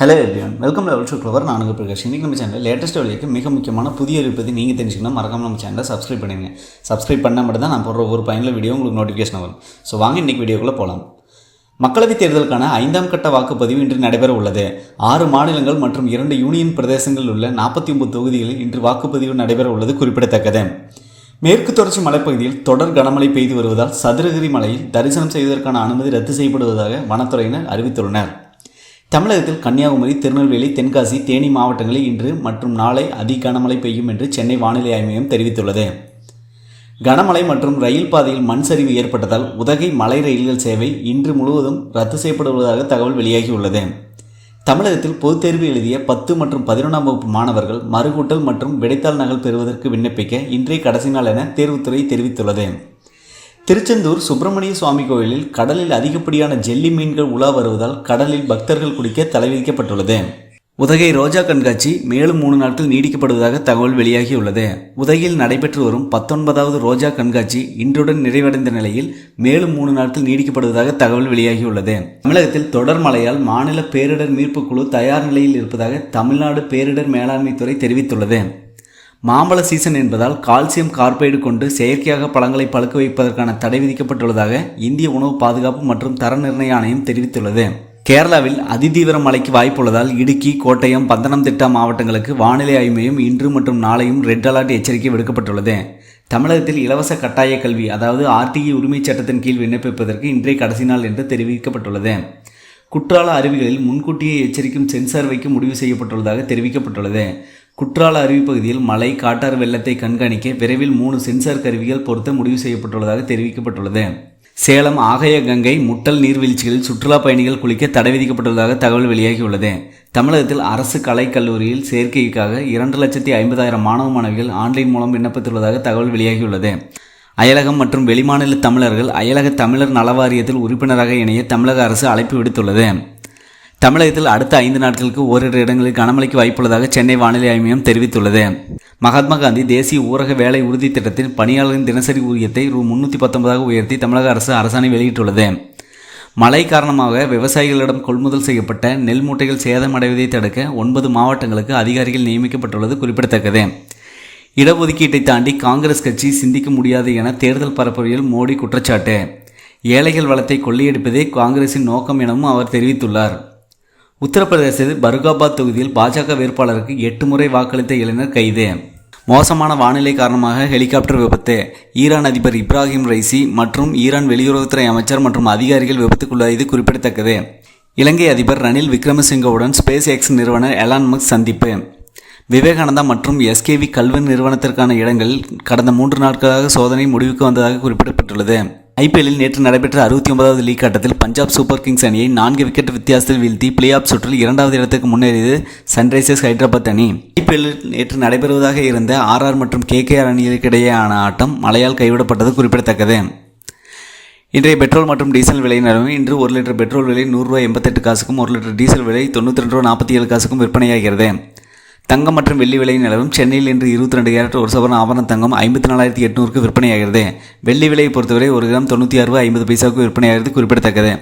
Hello everyone welcome level to clever நான் உங்கள் பிரகாஷ். இன்றைக்கி நம்ம சேனல் லேட்டஸ்ட் வழிக்கு மிக முக்கியமான புதிய அறிவு நீங்கள் தெரிஞ்சுக்கணும் மறக்காமல் நம்ம சேனலை சப்ஸ்கிரைப் பண்ணுங்க சப்ஸ்கிரைப் பண்ணால் மட்டும் தான் நான் போடுற ஒவ்வொரு பயனில் வீடியோ உங்களுக்கு நோட்டிஃபிகேஷன் வரும். ஸோ வாங்க இன்றைக்கி வீடியோக்குள்ளே போகலாம் மக்களவைத் தேர்தலுக்கான ஐந்தாம் கட்ட வாக்குப்பதிவு இன்று நடைபெற உள்ளது. ஆறு மாநிலங்கள் மற்றும் இரண்டு யூனியன் பிரதேசங்களில் உள்ள நாற்பத்தி ஒன்பது தொகுதிகளில் இன்று வாக்குப்பதிவு நடைபெற உள்ளது குறிப்பிடத்தக்கது. மேற்கு தொடர்ச்சி மலைப்பகுதியில் தொடர் கனமழை பெய்து வருவதால் சதுரகிரி மலையில் தரிசனம் செய்வதற்கான அனுமதி ரத்து செய்யப்படுவதாக வனத்துறையினர் அறிவித்துள்ளனர். தமிழகத்தில் கன்னியாகுமரி திருநெல்வேலி தென்காசி தேனி மாவட்டங்களில் இன்று மற்றும் நாளை அதி கனமழை பெய்யும் என்று சென்னை வானிலை ஆய்வு மையம் தெரிவித்துள்ளது. கனமழை மற்றும் ரயில் பாதையில் மண் சரிவு ஏற்பட்டதால் உதகை மலை ரயில்கள் சேவை இன்று முழுவதும் ரத்து செய்யப்படுவதாக தகவல் வெளியாகியுள்ளது. தமிழகத்தில் பொதுத் தேர்வு எழுதிய பத்து மற்றும் பதினொன்றாம் வகுப்பு மாணவர்கள் மறுகூட்டல் மற்றும் விடைத்தாள் நகல் பெறுவதற்கு விண்ணப்பிக்க இன்றைய கடைசி நாள் என தேர்வுத்துறை தெரிவித்துள்ளது. திருச்செந்தூர் சுப்பிரமணிய சுவாமி கோயிலில் கடலில் அதிகப்படியான ஜெல்லி மீன்கள் உலா வருவதால் கடலில் பக்தர்கள் குடிக்க தடை விதிக்கப்பட்டுள்ளது. உதகை ரோஜா கண்காட்சி மேலும் மூணு நாட்கள் நீடிக்கப்படுவதாக தகவல் வெளியாகியுள்ளது. உதகையில் நடைபெற்று வரும் பத்தொன்பதாவது ரோஜா கண்காட்சி இன்றுடன் நிறைவடைந்த நிலையில் மேலும் மூணு நாட்கள் நீடிக்கப்படுவதாக தகவல் வெளியாகியுள்ளது. தமிழகத்தில் தொடர் மழையால் மாநில பேரிடர் மீட்புக் குழு தயார் நிலையில் இருப்பதாக தமிழ்நாடு பேரிடர் மேலாண்மை துறை தெரிவித்துள்ளது. மாம்பழ சீசன் என்பதால் கால்சியம் கார்பைடு கொண்டு செயற்கையாக பழங்களை பழுக்க வைப்பதற்கான தடை விதிக்கப்பட்டுள்ளதாக இந்திய உணவு பாதுகாப்பு மற்றும் தர நிர்ணய ஆணையம் தெரிவித்துள்ளது. கேரளாவில் அதிதீவிர மழைக்கு வாய்ப்புள்ளதால் இடுக்கி கோட்டயம் பந்தனம்திட்டா மாவட்டங்களுக்கு வானிலை ஆய்வு மையம் இன்று மற்றும் நாளையும் ரெட் அலர்ட் எச்சரிக்கை விடுக்கப்பட்டுள்ளது. தமிழகத்தில் இலவச கட்டாய கல்வி அதாவது ஆர்டிஇ உரிமைச் சட்டத்தின் கீழ் விண்ணப்பிப்பதற்கு இன்றைய கடைசி நாள் என்று தெரிவிக்கப்பட்டுள்ளது. குற்றால அருவிகளில் முன்கூட்டியே எச்சரிக்கும் சென்சார் வைக்க முடிவு செய்யப்பட்டுள்ளதாக தெரிவிக்கப்பட்டுள்ளது. குற்றால அருவி பகுதியில் மழை காட்டார் வெள்ளத்தை கண்காணிக்க விரைவில் மூணு சென்சார் கருவிகள் பொருத்த முடிவு செய்யப்பட்டுள்ளதாக தெரிவிக்கப்பட்டுள்ளது. சேலம் ஆகய கங்கை முட்டல் நீர்வீழ்ச்சிகளில் சுற்றுலா பயணிகள் குளிக்க தடை விதிக்கப்பட்டுள்ளதாக தகவல் வெளியாகியுள்ளது. தமிழகத்தில் அரசு கலைக் கல்லூரியில் சேர்க்கைக்காக இரண்டு லட்சத்தி ஐம்பதாயிரம் மாணவ மாணவிகள் ஆன்லைன் மூலம் விண்ணப்பித்துள்ளதாக தகவல் வெளியாகியுள்ளது. அயலகம் மற்றும் வெளிமாநில தமிழர்கள் அயலக தமிழர் நலவாரியத்தில் உறுப்பினராக இணைய தமிழக அரசு அழைப்பு விடுத்துள்ளது. தமிழகத்தில் அடுத்த ஐந்து நாட்களுக்கு ஓரிரு இடங்களில் கனமழைக்கு வாய்ப்புள்ளதாக சென்னை வானிலை ஆய்வு தெரிவித்துள்ளது. மகாத்மா காந்தி தேசிய ஊரக வேலை உறுதி திட்டத்தில் பணியாளர்களின் தினசரி ஊதியத்தை ரூ. முன்னூற்றி பத்தொன்பதாக உயர்த்தி தமிழக அரசு அரசாணை வெளியிட்டுள்ளது. மழை காரணமாக விவசாயிகளிடம் கொள்முதல் செய்யப்பட்ட நெல் மூட்டைகள் சேதமடைவதை தடுக்க ஒன்பது மாவட்டங்களுக்கு அதிகாரிகள் நியமிக்கப்பட்டுள்ளது குறிப்பிடத்தக்கது. இடஒதுக்கீட்டை தாண்டி காங்கிரஸ் கட்சி சிந்திக்க முடியாது என தேர்தல் பரப்புரையில் மோடி குற்றச்சாட்டு. ஏழைகள் வளத்தை கொள்ளையடிப்பதே காங்கிரசின் நோக்கம் எனவும் அவர் தெரிவித்துள்ளார். உத்தரப்பிரதேசத்தில் பருகாபாத் தொகுதியில் பாஜக வேட்பாளருக்கு எட்டு முறை வாக்களித்த இளைஞர் கைது. மோசமான வானிலை காரணமாக ஹெலிகாப்டர் விபத்து. ஈரான் அதிபர் இப்ராஹிம் ரைசி மற்றும் ஈரான் வெளியுறவுத்துறை அமைச்சர் மற்றும் அதிகாரிகள் விபத்துக்குள்ளாயது குறிப்பிடத்தக்கது. இலங்கை அதிபர் ரணில் விக்ரமசிங்கவுடன் ஸ்பேஸ் எக்ஸ் நிறுவனர் எலான்மக் சந்திப்பு. விவேகானந்தா மற்றும் எஸ்கேவி கல்வன் நிறுவனத்திற்கான இடங்களில் கடந்த மூன்று நாட்களாக சோதனை முடிவுக்கு வந்ததாக குறிப்பிடப்பட்டுள்ளது. ஐபிஎல்லில் நேற்று நடைபெற்ற அறுபத்தி ஒன்பதாவது லீக் ஆட்டத்தில் பஞ்சாப் சூப்பர் கிங்ஸ் அணியை நான்கு விக்கெட் வித்தியாசத்தில் வீழ்த்தி பிளே ஆஃப் சுற்றில் இரண்டாவது இடத்துக்கு முன்னேறியது சன்ரைசர்ஸ் ஹைதராபாத் அணி. ஐபிஎல்லில் நேற்று நடைபெறுவதாக இருந்த ஆர்ஆர் மற்றும் கேகேஆர் அணிகளுக்கிடையேயான ஆட்டம் மழையால் கைவிடப்பட்டது குறிப்பிடத்தக்கது. இன்றைய பெட்ரோல் மற்றும் டீசல் விலை நிலவும் இன்று ஒரு லிட்டர் பெட்ரோல் விலை நூறுரூவா எண்பத்தெட்டு காசுக்கும் ஒரு லிட்டர் டீசல் விலை தொண்ணூற்றி ரெண்டு ரூபா நாற்பத்தி ஏழு காசுக்கும் விற்பனையாகிறது. தங்கம் மற்றும் வெள்ளி விலை நிலவும் சென்னையில் இன்று இருபத்தி ரெண்டு கேரட் ஒரு சவரன் ஆபரண தங்கம் ஐம்பத்தி நாலாயிரத்தி எட்நூறுக்கு விற்பனையாகிறது. வெள்ளி விலையை பொறுத்தவரை ஒரு கிராம் தொண்ணூற்றி ஆறு ஐம்பது பைசாவுக்கு விற்பனையாகிறது குறிப்பிடத்தக்கது.